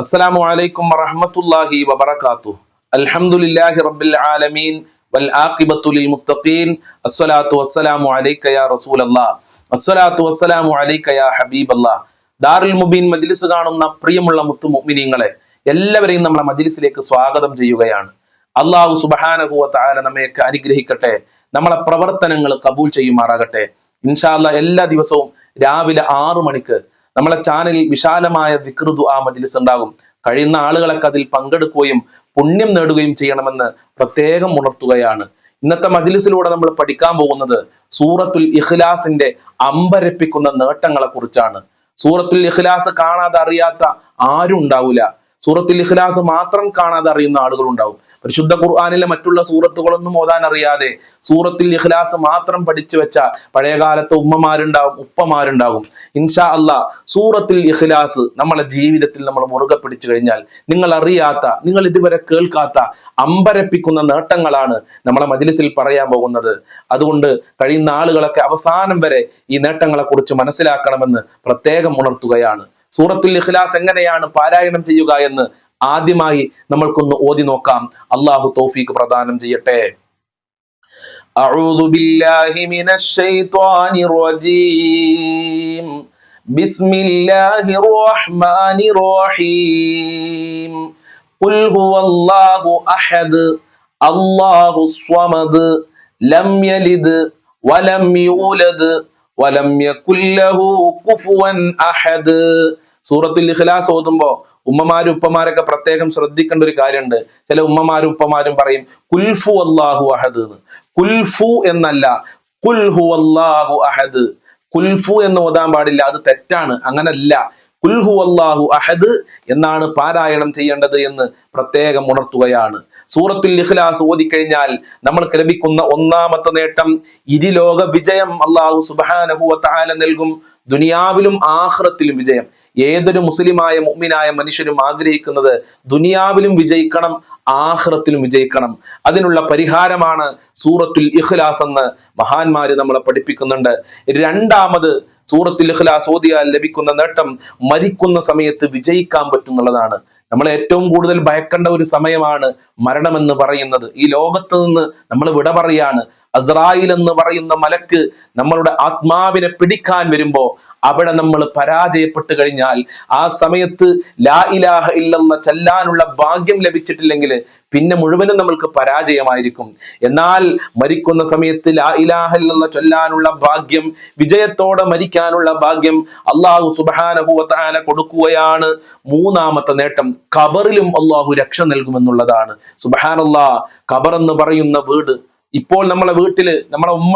അസ്സലാമു അലൈക്കും വറഹമത്തല്ലാഹി വബർക്കാത്തു അൽഹംദുലില്ലാഹി റബ്ബിൽ ആലമീൻ വൽ ആഖിബത്തുലിൽ മുത്തഖീൻ. അസ്സലാത്തു വസ്സലാമു അലൈക യാ റസൂലല്ലാഹ് അസ്സലാത്തു വസ്സലാമു അലൈക യാ ഹബീബല്ലാഹ് ദാറുൽ മുബീൻ മജ്ലിസ് കാണുന്ന പ്രിയമുള്ള മുത്തു എല്ലാവരെയും നമ്മളെ മജ്ലിസിലേക്ക് സ്വാഗതം ചെയ്യുകയാണ്. അള്ളാഹു സുബഹാനഹുവ നമ്മയൊക്കെ അനുഗ്രഹിക്കട്ടെ. നമ്മളെ പ്രവർത്തനങ്ങൾ കബൂൽ ചെയ്യുമാറാകട്ടെ. ഇൻഷാല്ല എല്ലാ ദിവസവും രാവിലെ ആറു മണിക്ക് നമ്മളെ ചാനലിൽ വിശാലമായ വികൃതു ആ മജ്ലിസ് ഉണ്ടാകും. കഴിയുന്ന ആളുകളൊക്കെ അതിൽ പങ്കെടുക്കുകയും പുണ്യം നേടുകയും ചെയ്യണമെന്ന് പ്രത്യേകം ഉണർത്തുകയാണ്. ഇന്നത്തെ മജ്ലിസിലൂടെ നമ്മൾ പഠിക്കാൻ പോകുന്നത് സൂറത്തുൽ ഇഖ്ലാസിന്റെ അമ്പരപ്പിക്കുന്ന നേട്ടങ്ങളെ കുറിച്ചാണ് സൂറത്തുൽ ഇഖ്ലാസ് കാണാതെ അറിയാത്ത ആരും ഉണ്ടാവില്ല. സൂറത്തുൽ ഇഖ്ലാസ് മാത്രം കാണാതെ അറിയുന്ന ആളുകൾ ഉണ്ടാവും. പരിശുദ്ധ ഖുർആാനിലെ മറ്റുള്ള സൂറത്തുകളൊന്നും ഓതാൻ അറിയാതെ സൂറത്തിൽ ഇഖ്ലാസ് മാത്രം പഠിച്ചു വെച്ച പഴയകാലത്തെ ഉമ്മമാരുണ്ടാവും ഉപ്പമാരുണ്ടാവും. ഇൻഷാ അല്ലാ സൂറത്തിൽ ഇഖ്ലാസ് നമ്മളെ ജീവിതത്തിൽ നമ്മൾ മുറുകെ പിടിച്ചു കഴിഞ്ഞാൽ നിങ്ങൾ അറിയാത്ത നിങ്ങൾ ഇതുവരെ കേൾക്കാത്ത അമ്പരപ്പിക്കുന്ന നേട്ടങ്ങളാണ് നമ്മളെ മജിലിസിൽ പറയാൻ പോകുന്നത്. അതുകൊണ്ട് കഴിയുന്ന ആളുകളൊക്കെ അവസാനം വരെ ഈ നേട്ടങ്ങളെ കുറിച്ച് മനസ്സിലാക്കണമെന്ന് പ്രത്യേകം ഉണർത്തുകയാണ്. സൂറത്തുൽ ഇഖ്ലാസ് എങ്ങനെയാണ് പാരായണം ചെയ്യുക എന്ന് ആദ്യമായി നമ്മൾക്കൊന്ന് ഓതി നോക്കാം അള്ളാഹു തൗഫീഖ് പ്രദാനം ചെയ്യട്ടെ أعوذ بالله من الشيطان الرجيم بسم الله الرحمن الرحيم قل هو الله أحد الله الصمد لم يلد ولم يولد വലം യകുല്ലഹു അഹദ്. സൂറത്തുൽ ഇഖ്ലാസ് ഓതുമ്പോ ഉമ്മമാരും ഉപ്പമാരൊക്കെ പ്രത്യേകം ശ്രദ്ധിക്കേണ്ട ഒരു കാര്യമുണ്ട്. ചില ഉമ്മമാരും ഉപ്പമാരും പറയും കുൽഫു അള്ളാഹു അഹദ് എന്ന് കുൽഫു എന്നല്ല കുൽഹു അള്ളാഹു അഹദ്. കുൽഫു എന്ന് ഓതാൻ പാടില്ല അത് തെറ്റാണ്. അങ്ങനല്ല. കുൽഹു അള്ളാഹു അഹദ് എന്നാണ് പാരായണം ചെയ്യേണ്ടത് എന്ന് പ്രത്യേകം ഉണർത്തുകയാണ്. സൂറത്തുൽ ഇഖ്ലാസ് ഓതിക്കഴിഞ്ഞാൽ നമ്മൾക്ക് ലഭിക്കുന്ന ഒന്നാമത്തെ നേട്ടം ഇരുലോക വിജയം അള്ളാഹു സുബാനഹു താല നൽകും. ദുനിയാവിലും ആഹ്റത്തിലും വിജയം. ഏതൊരു മുസ്ലിമായ മുഅ്മിനായ മനുഷ്യരും ആഗ്രഹിക്കുന്നത് ദുനിയാവിലും വിജയിക്കണം ആഹ്റത്തിലും വിജയിക്കണം. അതിനുള്ള പരിഹാരമാണ് സൂറത്തുൽ ഇഖ്ലാസ് എന്ന് മഹാന്മാര് നമ്മളെ പഠിപ്പിക്കുന്നുണ്ട്. രണ്ടാമത് സൂറത്തുൽ ഇഖ്ലാസ് ഓതിയാൽ ലഭിക്കുന്ന നേട്ടം മരിക്കുന്ന സമയത്ത് വിജയിക്കാൻ പറ്റുന്നുള്ളതാണ് നമ്മൾ ഏറ്റവും കൂടുതൽ ഭയക്കേണ്ട ഒരു സമയമാണ് മരണമെന്ന് പറയുന്നത്. ഈ ലോകത്ത് നിന്ന് നമ്മൾ വിട പറയാണ്. അസ്രായിൽ എന്ന് പറയുന്ന മലക്ക് നമ്മളുടെ ആത്മാവിനെ പിടിക്കാൻ വരുമ്പോ അവിടെ നമ്മൾ പരാജയപ്പെട്ടു കഴിഞ്ഞാൽ ആ സമയത്ത് ലാ ഇലാഹ ഇല്ലെന്ന ചെല്ലാനുള്ള ഭാഗ്യം ലഭിച്ചിട്ടില്ലെങ്കിൽ പിന്നെ മുഴുവനും നമ്മൾക്ക് പരാജയമായിരിക്കും. എന്നാൽ മരിക്കുന്ന സമയത്ത് ലാ ഇലാഹ ചൊല്ലാനുള്ള ഭാഗ്യം വിജയത്തോടെ മരിക്കാനുള്ള ഭാഗ്യം അള്ളാഹു സുബാനഹുവത്താന കൊടുക്കുകയാണ്. മൂന്നാമത്തെ നേട്ടം കബറിലും അള്ളാഹു രക്ഷ നൽകുമെന്നുള്ളതാണ്. സുബഹാനല്ലാ ഖബർ എന്ന് പറയുന്ന വീട് ഇപ്പോൾ നമ്മളെ വീട്ടിൽ നമ്മളെ ഉമ്മ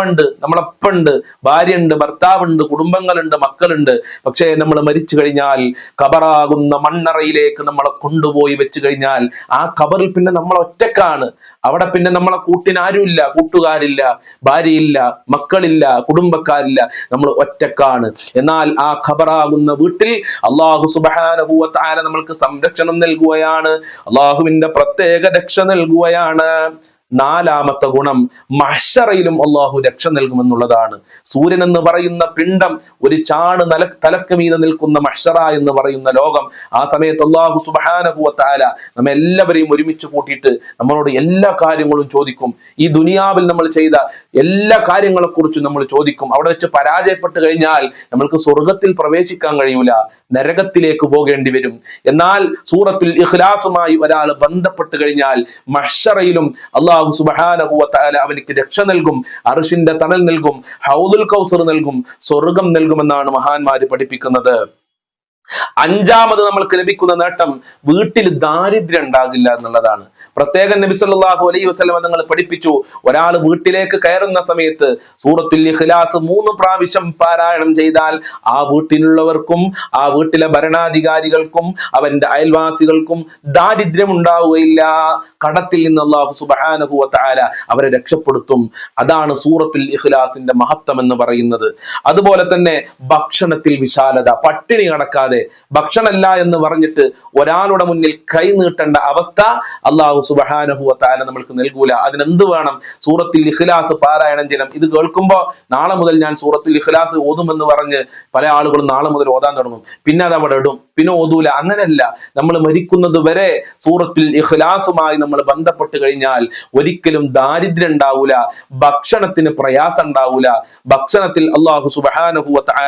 ഉണ്ട് ഭാര്യയുണ്ട് ഭർത്താവുണ്ട് കുടുംബങ്ങളുണ്ട് മക്കളുണ്ട്. പക്ഷേ നമ്മൾ മരിച്ചു കഴിഞ്ഞാൽ കബറാകുന്ന മണ്ണറയിലേക്ക് നമ്മളെ കൊണ്ടുപോയി വെച്ചു കഴിഞ്ഞാൽ ആ കബറിൽ പിന്നെ നമ്മൾ ഒറ്റക്കാണ്. അവിടെ പിന്നെ നമ്മളെ കൂട്ടിനാരുമില്ല കൂട്ടുകാരില്ല ഭാര്യയില്ല മക്കളില്ല കുടുംബക്കാരില്ല. നമ്മൾ ഒറ്റക്കാണ്. എന്നാൽ ആ ഖബറാകുന്ന വീട്ടിൽ അള്ളാഹു സുബാനുഭൂവത്താല നമ്മൾക്ക് സംരക്ഷണം നൽകുകയാണ്. അള്ളാഹുവിന്റെ പ്രത്യേക രക്ഷ നൽകുകയാണ്. നാലാമത്തെ ഗുണം മഹ്ഷറയിലും അള്ളാഹു രക്ഷ നൽകുമെന്നുള്ളതാണ്. സൂര്യൻ എന്ന് പറയുന്ന പിണ്ടം ഒരു ചാണ് നല തലക്ക് മീതെ നിൽക്കുന്ന മഹ്ഷറ എന്ന് പറയുന്ന ലോകം. ആ സമയത്ത് അള്ളാഹു സുബാനഹുവത്താല നമ്മെ എല്ലാവരെയും ഒരുമിച്ച് കൂട്ടിയിട്ട് നമ്മളോട് എല്ലാ കാര്യങ്ങളും ചോദിക്കും. ഈ ദുനിയാവിൽ നമ്മൾ ചെയ്ത എല്ലാ കാര്യങ്ങളെ കുറിച്ചും നമ്മൾ ചോദിക്കും. അവിടെ വെച്ച് പരാജയപ്പെട്ട് കഴിഞ്ഞാൽ നമ്മൾക്ക് സ്വർഗത്തിൽ പ്രവേശിക്കാൻ കഴിയൂല. നരകത്തിലേക്ക് പോകേണ്ടി വരും. എന്നാൽ സൂറത്തുൽ ഇഖ്ലാസുമായി ഒരാൾ ബന്ധപ്പെട്ട് കഴിഞ്ഞാൽ മഹ്ഷറയിലും അള്ളാഹു സുബാനഹുവല അവനിക്ക് രക്ഷ നൽകും അർഷിന്റെ തണൽ നൽകും ഹൗദുൽ കൗസർ നൽകും സ്വർഗം നൽകുമെന്നാണ് മഹാന്മാര് പഠിപ്പിക്കുന്നത്. അഞ്ചാമത് നമ്മൾക്ക് ലഭിക്കുന്ന നേട്ടം വീട്ടിൽ ദാരിദ്ര്യം ഉണ്ടാകില്ല എന്നുള്ളതാണ്. പ്രത്യേകം നബി സല്ലല്ലാഹു അലൈഹി വസല്ലം നിങ്ങൾ പഠിപ്പിച്ചു. ഒരാൾ വീട്ടിലേക്ക് കയറുന്ന സമയത്ത് സൂറത്തുൽ ഇഖ്ലാസ് മൂന്ന് പ്രാവശ്യം പാരായണം ചെയ്താൽ ആ വീട്ടിലുള്ളവർക്കും ആ വീട്ടിലെ ഭരണാധികാരികൾക്കും അവന്റെ അയൽവാസികൾക്കും ദാരിദ്ര്യം ഉണ്ടാവുകയില്ല. കടത്തിൽ നിന്ന് അള്ളാഹു സുബ്ഹാനഹു വതആല അവരെ രക്ഷപ്പെടുത്തും. അതാണ് സൂറത്തുൽ ഇഖ്ലാസിന്റെ മഹത്വം എന്ന് പറയുന്നത്. അതുപോലെ തന്നെ ഭക്ഷണത്തിൽ വിശാലത പട്ടിണി കടക്കാതെ കൊടുക്കാതെ ഭക്ഷണമല്ല എന്ന് പറഞ്ഞിട്ട് ഒരാളുടെ മുന്നിൽ കൈ നീട്ടേണ്ട അവസ്ഥ അള്ളാഹു സുബഹാനഹുവത്താല നമ്മൾക്ക് നൽകൂല. അതിനെന്ത് വേണം? സൂറത്തിൽ ഇഖ്ലാസ് പാരായണം ചെയ്യണം. ഇത് കേൾക്കുമ്പോൾ നാളെ മുതൽ ഞാൻ സൂറത്തിൽ ഇഖ്ലാസ് ഓതുമെന്ന് പറഞ്ഞ് പല ആളുകളും നാളെ മുതൽ ഓതാൻ തുടങ്ങും. പിന്നെ അത് അവിടെ ഇടും. പിന്നെ ഓതൂല. അങ്ങനെയല്ല. നമ്മൾ മരിക്കുന്നത് വരെ സൂറത്തിൽ ഇഖ്ലാസുമായി നമ്മൾ ബന്ധപ്പെട്ട് കഴിഞ്ഞാൽ ഒരിക്കലും ദാരിദ്ര്യം ഉണ്ടാവൂല. ഭക്ഷണത്തിന് പ്രയാസം ഉണ്ടാവൂല. ഭക്ഷണത്തിൽ അള്ളാഹു സുബാനുഭൂവത്തായ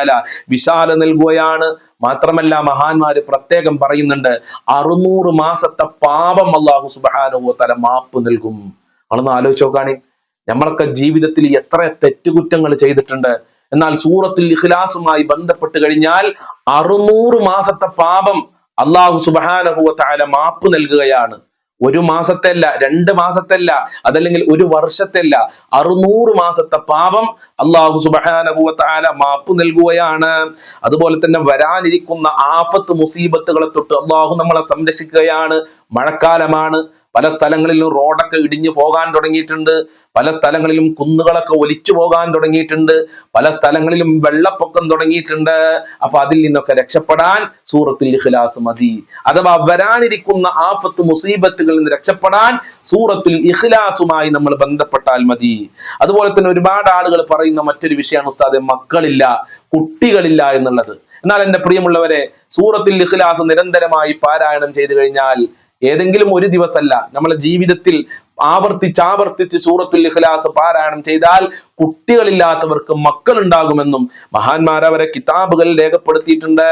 വിശാല നൽകുകയാണ്. മാത്രമല്ല മഹാന്മാര് പ്രത്യേകം പറയുന്നുണ്ട് അറുന്നൂറ് മാസത്തെ പാപം അള്ളാഹു സുബാനുഭൂവത്തല മാപ്പ് നൽകും. അളന്ന് ആലോചിച്ച് നോക്കാണി. നമ്മളൊക്കെ ജീവിതത്തിൽ എത്ര തെറ്റുകുറ്റങ്ങൾ ചെയ്തിട്ടുണ്ട്. എന്നാൽ സൂറത്തിൽ ഇഖ്ലാസുമായി ബന്ധപ്പെട്ട് കഴിഞ്ഞാൽ അറുന്നൂറ് മാസത്തെ പാപം അള്ളാഹു സുബാനഹുവത്തായ മാപ്പ് നൽകുകയാണ്. ഒരു മാസത്തല്ല രണ്ട് മാസത്തല്ല അതല്ലെങ്കിൽ ഒരു വർഷത്തല്ല അറുന്നൂറ് മാസത്തെ പാപം അള്ളാഹു സുബാനഹുവത്തായ മാപ്പ് നൽകുകയാണ്. അതുപോലെ തന്നെ വരാനിരിക്കുന്ന ആഫത്ത് മുസീബത്തുകളെ തൊട്ട് അള്ളാഹു നമ്മളെ സംരക്ഷിക്കുകയാണ്. മഴക്കാലമാണ്. പല സ്ഥലങ്ങളിലും റോഡൊക്കെ ഇടിഞ്ഞു പോകാൻ തുടങ്ങിയിട്ടുണ്ട്. പല സ്ഥലങ്ങളിലും കുന്നുകളൊക്കെ ഒലിച്ചു പോകാൻ തുടങ്ങിയിട്ടുണ്ട്. പല സ്ഥലങ്ങളിലും വെള്ളപ്പൊക്കം തുടങ്ങിയിട്ടുണ്ട്. അപ്പൊ അതിൽ നിന്നൊക്കെ രക്ഷപ്പെടാൻ സൂറത്തിൽ ഇഖ്ലാസ് മതി. അഥവാ വരാനിരിക്കുന്ന ആഫത്ത് മുസീബത്തുകളിൽ നിന്ന് രക്ഷപ്പെടാൻ സൂറത്തിൽ ഇഖ്ലാസുമായി നമ്മൾ ബന്ധപ്പെട്ടാൽ മതി. അതുപോലെ തന്നെ ഒരുപാട് ആളുകൾ പറയുന്ന മറ്റൊരു വിഷയമാണ് ഉസ്താദെ മക്കളില്ല കുട്ടികളില്ല എന്നുള്ളത്. എന്നാൽ എന്റെ പ്രിയമുള്ളവരെ സൂറത്തിൽ ഇഖ്ലാസ് നിരന്തരമായി പാരായണം ചെയ്തു കഴിഞ്ഞാൽ ഏതെങ്കിലും ഒരു ദിവസമല്ല നമ്മളെ ജീവിതത്തിൽ ആവർത്തിച്ച് ആവർത്തിച്ച് സൂറത്തുൽ ഇഖ്ലാസ് പാരായണം ചെയ്താൽ കുട്ടികളില്ലാത്തവർക്ക് മഹാന്മാർ അവരെ കിതാബുകൾ രേഖപ്പെടുത്തിയിട്ടുണ്ട്.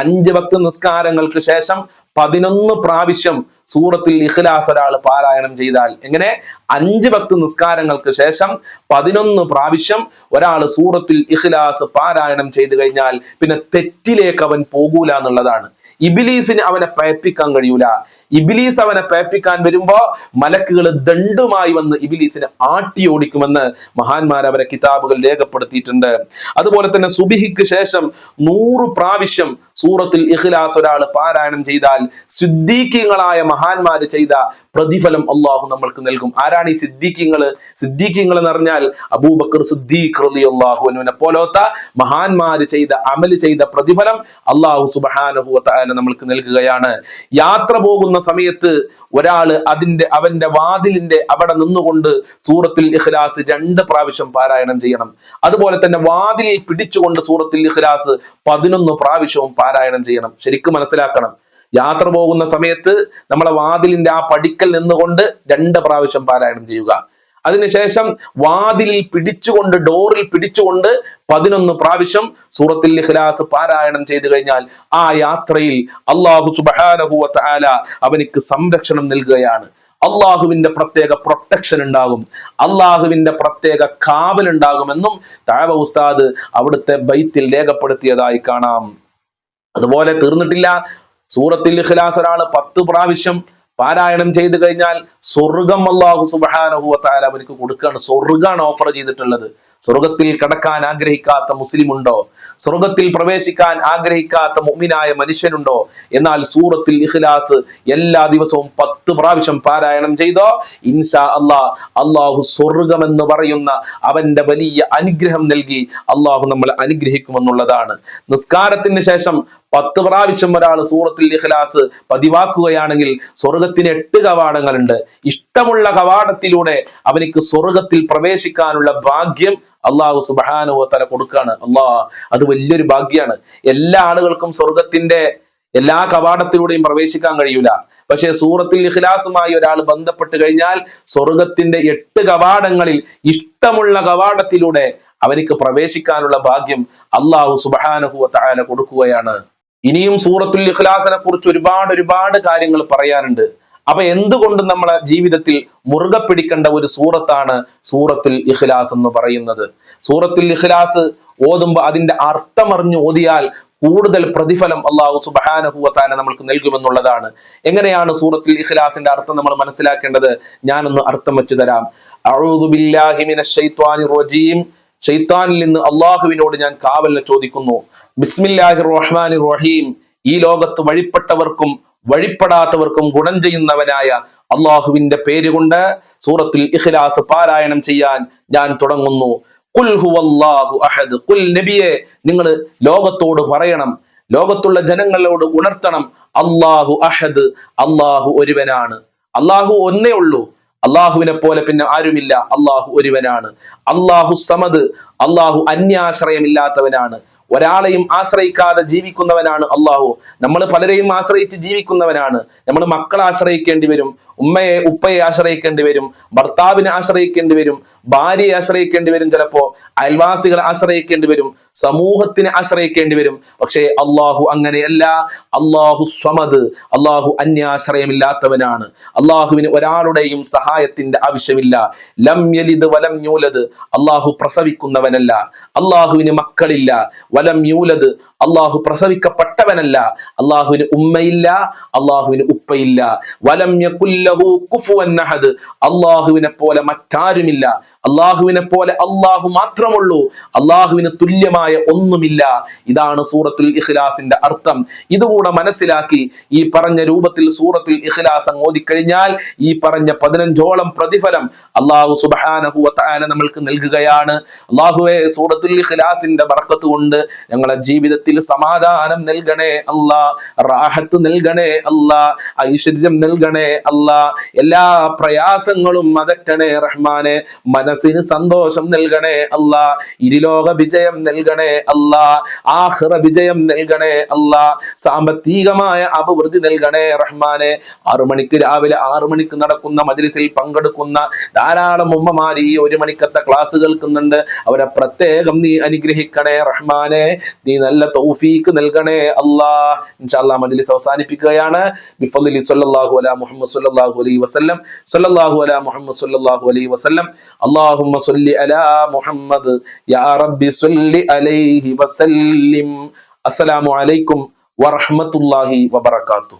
അഞ്ച് ഭക്ത നിസ്കാരങ്ങൾക്ക് ശേഷം പതിനൊന്ന് പ്രാവശ്യം സൂറത്തിൽ ഇഖ്ലാസ് ഒരാൾ പാരായണം ചെയ്താൽ എങ്ങനെ? അഞ്ച് ഭക്ത നിസ്കാരങ്ങൾക്ക് ശേഷം പതിനൊന്ന് പ്രാവശ്യം ഒരാൾ സൂറത്തിൽ ഇഖ്ലാസ് പാരായണം ചെയ്തു കഴിഞ്ഞാൽ പിന്നെ തെറ്റിലേക്ക് അവൻ പോകൂല എന്നുള്ളതാണ്. ഇബിലീസിന് അവനെ പയപ്പിക്കാൻ കഴിയൂല. ഇബിലീസ് അവനെ പയപ്പിക്കാൻ വരുമ്പോ മലക്കുകൾ ദണ്ടുമായി വന്ന് ഇബിലീസിനെ ആട്ടി ഓടിക്കുമെന്ന് മഹാന്മാർ അവരെ കിതാബുകൾ രേഖപ്പെടുത്തിയിട്ടുണ്ട്. അതുപോലെ തന്നെ സുബിഹിക്ക് ശേഷം നൂറ് പ്രാവശ്യം സൂറത്തിൽ ഇഖ്ലാസ് ഒരാൾ പാരായണം ചെയ്താൽ സിദ്ദീഖ്യങ്ങളായ മഹാന്മാര് ചെയ്ത പ്രതിഫലം അള്ളാഹു നമ്മൾക്ക് നൽകും. ആരാണ് ഈ സിദ്ദീഖ്യങ്ങൾ സിദ്ദീഖ്യങ്ങൾ എന്ന് പറഞ്ഞാൽ അബൂബക്കർ സിദ്ദീഖ് റലി അള്ളാഹു അനുവിനെ പോലോത്ത മഹാന്മാര് ചെയ്ത അമൽ ചെയ്ത പ്രതിഫലം അള്ളാഹു സുബ്ഹാനഹു വതആല നമ്മൾക്ക് നൽകുകയാണ്. യാത്ര പോകുന്ന സമയത്ത് ഒരാൾ അതിന്റെ അവന്റെ വാതിലിന്റെ അവിടെ നിന്നുകൊണ്ട് സൂറത്തിൽ ഇഖ്ലാസ് രണ്ട് പ്രാവശ്യം പാരായണം ചെയ്യണം. അതുപോലെ തന്നെ വാതിലിൽ പിടിച്ചുകൊണ്ട് സൂറത്തിൽ ഇഖ്ലാസ് പതിനൊന്ന് പ്രാവശ്യവും പാരായണം ചെയ്യണം. ശരിക്കും മനസ്സിലാക്കണം. യാത്ര പോകുന്ന സമയത്ത് നമ്മളെ വാതിലിന്റെ ആ പടിക്കൽ നിന്നുകൊണ്ട് രണ്ട് പ്രാവശ്യം പാരായണം ചെയ്യുക. അതിനുശേഷം വാതിലിൽ പിടിച്ചുകൊണ്ട് ഡോറിൽ പിടിച്ചുകൊണ്ട് പതിനൊന്ന് പ്രാവശ്യം സൂറത്തിൽ ഇഖ്ലാസ് പാരായണം ചെയ്തു കഴിഞ്ഞാൽ ആ യാത്രയിൽ അള്ളാഹു സുബാനഹുവ തആല അവനിക്ക് സംരക്ഷണം നൽകുകയാണ്. അള്ളാഹുവിന്റെ പ്രത്യേക പ്രൊട്ടക്ഷൻ ഉണ്ടാകും. അള്ളാഹുവിന്റെ പ്രത്യേക കാവൽ ഉണ്ടാകുമെന്നും താഴ ഉസ്താദ് അവിടുത്തെ ബൈത്തിൽ രേഖപ്പെടുത്തിയതായി കാണാം. അതുപോലെ തീർന്നിട്ടില്ല. സൂറത്തിൽ ഇഖ്ലാസ് ഒരാൾ പത്ത് പ്രാവശ്യം പാരായണം ചെയ്തു കഴിഞ്ഞാൽ സ്വർഗം അള്ളാഹു സുബാനഹുവത്താല അവർക്ക് കൊടുക്കുകയാണ്. സ്വർഗാണ് ഓഫർ ചെയ്തിട്ടുള്ളത്. സ്വർഗത്തിൽ കടക്കാൻ ആഗ്രഹിക്കാത്ത മുസ്ലിം ഉണ്ടോ സ്വർഗത്തിൽ പ്രവേശിക്കാൻ ആഗ്രഹിക്കാത്ത മുഅ്മിനായ മനുഷ്യനുണ്ടോ? എന്നാൽ സൂറത്തിൽ ഇഖ്ലാസ് എല്ലാ ദിവസവും പത്ത് പ്രാവശ്യം പാരായണം ചെയ്തോ? ഇൻഷാ അള്ളാ അള്ളാഹു സ്വർഗം എന്ന് പറയുന്ന അവന്റെ വലിയ അനുഗ്രഹം നൽകി അള്ളാഹു നമ്മളെ അനുഗ്രഹിക്കുമെന്നുള്ളതാണ്. നിസ്കാരത്തിന് ശേഷം പത്ത് പ്രാവശ്യം ഒരാൾ സൂറത്തിൽ ഇഖ്ലാസ് പതിവാക്കുകയാണെങ്കിൽ സ്വർഗത്തിന് എട്ട് കവാടങ്ങളുണ്ട്. ഇഷ്ടമുള്ള കവാടത്തിലൂടെ അവനിക്ക് സ്വർഗത്തിൽ പ്രവേശിക്കാനുള്ള ഭാഗ്യം അള്ളാഹു സുബാനുവ തല കൊടുക്കുകയാണ്. അള്ളാഹ് അത് വലിയൊരു ഭാഗ്യമാണ് എല്ലാ ആളുകൾക്കും സ്വർഗത്തിന്റെ എല്ലാ കവാടത്തിലൂടെയും പ്രവേശിക്കാൻ കഴിയൂല. പക്ഷേ സൂറത്തിൽ ഇഖ്ലാസുമായി ഒരാൾ ബന്ധപ്പെട്ട് കഴിഞ്ഞാൽ സ്വർഗത്തിന്റെ എട്ട് കവാടങ്ങളിൽ ഇഷ്ടമുള്ള കവാടത്തിലൂടെ അവനിക്ക് പ്രവേശിക്കാനുള്ള ഭാഗ്യം അള്ളാഹു സുബാനഹുവ താല കൊടുക്കുകയാണ്. ഇനിയും സൂറത്തുൽ ഇഖ്ലാസിനെ കുറിച്ച് ഒരുപാട് ഒരുപാട് കാര്യങ്ങൾ പറയാനുണ്ട്. അപ്പൊ എന്തുകൊണ്ട് നമ്മളെ ജീവിതത്തിൽ മുറുകെ പിടിക്കേണ്ട ഒരു സൂറത്താണ് സൂറത്തുൽ ഇഖ്ലാസ് എന്ന് പറയുന്നത്? സൂറത്തുൽ ഇഖ്ലാസ് ഓതുമ്പോൾ അതിന്റെ അർത്ഥമറിഞ്ഞ് ഓതിയാൽ കൂടുതൽ പ്രതിഫലം അള്ളാഹു സുബാനഹുവത്താന നമ്മൾക്ക് നൽകുമെന്നുള്ളതാണ്. എങ്ങനെയാണ് സൂറത്തുൽ ഇഖ്ലാസിന്റെ അർത്ഥം നമ്മൾ മനസ്സിലാക്കേണ്ടത്? ഞാനൊന്ന് അർത്ഥം വെച്ച് തരാം. ഷെയ്ത്താനിൽ നിന്ന് അള്ളാഹുവിനോട് ഞാൻ കാവലിനെ ചോദിക്കുന്നു. ബിസ്മില്ലാഹിർ റഹ്മാൻ റഹീം ഈ ലോകത്ത് വഴിപ്പെട്ടവർക്കും വഴിപ്പെടാത്തവർക്കും ഗുണം ചെയ്യുന്നവനായ അള്ളാഹുവിന്റെ പേരുകൊണ്ട് സൂറത്തിൽ ഇഖ്ലാസ് പാരായണം ചെയ്യാൻ ഞാൻ തുടങ്ങുന്നു. കുൽ ഹുവല്ലാഹു അഹദ്. കുൽ നബിയെ നിങ്ങൾ ലോകത്തോട് പറയണം. ലോകത്തുള്ള ജനങ്ങളോട് ഉണർത്തണം. അള്ളാഹു അഹദ് അള്ളാഹു ഒരുവനാണ്. അള്ളാഹു ഒന്നേ ഉള്ളൂ. അള്ളാഹുവിനെ പോലെ പിന്നെ ആരുമില്ല. അള്ളാഹു ഒരുവനാണ്. അള്ളാഹു സമദ് അള്ളാഹു അന്യാശ്രയമില്ലാത്തവനാണ്. ഒരാളെയും ആശ്രയിക്കാതെ ജീവിക്കുന്നവനാണ് അള്ളാഹു. നമ്മൾ പലരെയും ആശ്രയിച്ച് ജീവിക്കുന്നവനാണ്. നമ്മൾ മക്കളെ ആശ്രയിക്കേണ്ടി വരും. ഉമ്മയെ ഉപ്പയെ ആശ്രയിക്കേണ്ടി വരും ഭർത്താവിനെ ആശ്രയിക്കേണ്ടി വരും ഭാര്യയെ ആശ്രയിക്കേണ്ടി വരും ചിലപ്പോ അയൽവാസികളെ ആശ്രയിക്കേണ്ടി വരും സമൂഹത്തിനെ ആശ്രയിക്കേണ്ടി വരും. പക്ഷേ അള്ളാഹു അങ്ങനെയല്ല. അള്ളാഹു സ്വമത് അള്ളാഹു അന്യാശ്രയമില്ലാത്തവനാണ്. അള്ളാഹുവിന് ഒരാളുടെയും സഹായത്തിന്റെ ആവശ്യമില്ല. ലം യലിത് വലം യൂലത് അള്ളാഹു പ്രസവിക്കുന്നവനല്ല. അള്ളാഹുവിന് മക്കളില്ല. വലം യൂലത് അള്ളാഹു പ്രസവിക്കപ്പെട്ടവനല്ല. അള്ളാഹുവിന് ഉമ്മയില്ല അള്ളാഹുവിന് ഉപ്പയില്ല. വലം അള്ളാഹുവിനെ പോലെ മറ്റാരുമില്ല. അള്ളാഹുവിനെ പോലെ അള്ളാഹു മാത്രമുള്ളൂ. അള്ളാഹുവിന് തുല്യമായ ഒന്നുമില്ല. ഇതാണ് സൂറത്തുൽ ഇഖ്ലാസിന്റെ അർത്ഥം. ഇതുകൂടെ മനസ്സിലാക്കി ഈ പറഞ്ഞ രൂപത്തിൽ സൂറത്തുൽ ഇഖ്ലാസ് ഓതിക്കഴിഞ്ഞാൽ ഈ പറഞ്ഞ പതിനഞ്ചോളം പ്രതിഫലം അള്ളാഹു സുബാനഹു തആല നമ്മൾക്ക് നൽകുകയാണ്. അള്ളാഹുവെ സൂറത്തുൽ ഇഖ്ലാസിന്റെ ബർക്കത്ത് കൊണ്ട് ഞങ്ങളെ ജീവിതത്തിൽ സമാധാനം നൽകണേ അല്ലാ. റാഹത്ത് നൽകണേ അല്ലാ. ഐശ്വര്യം നൽകണേ അല്ലാ. എല്ലാ പ്രയാസങ്ങളും അകറ്റണേ റഹ്മാനെ. മനസ്സിന് സന്തോഷം നൽകണേ അല്ല. ഇരുലോക വിജയം നൽകണേ അല്ല. ആഹ്റ വിജയം നൽകണേ അല്ല. സാമ്പത്തികമായ അഭിവൃദ്ധി നൽകണേ റഹ്മാനെ. ആറു മണിക്ക് രാവിലെ ആറു മണിക്ക് നടക്കുന്ന മജ്ലിസിൽ പങ്കെടുക്കുന്ന ധാരാളം ഉമ്മമാർ ഈ ഒരു മണിക്കത്തെ ക്ലാസ് കേൾക്കുന്നുണ്ട്. അവരെ പ്രത്യേകം നീ അനുഗ്രഹിക്കണേ റഹ്മാനെ. നീ നല്ല തൗഫീക്ക് നൽകണേ അല്ലാ. ഇൻഷാല്ലാ മജ്ലിസ് അവസാനിപ്പിക്കുകയാണ്. സ്വല്ലല്ലാഹു അലാ മുഹമ്മദ് സല്ലാഹു അലൈഹി വസല്ലം. സല്ലാഹു അലാ മുഹമ്മദ് സ്വല്ലല്ലാഹു അലൈഹി വസല്ലം. اللهم صل على محمد يا رب صل عليه وسلم السلام عليكم ورحمة الله وبركاته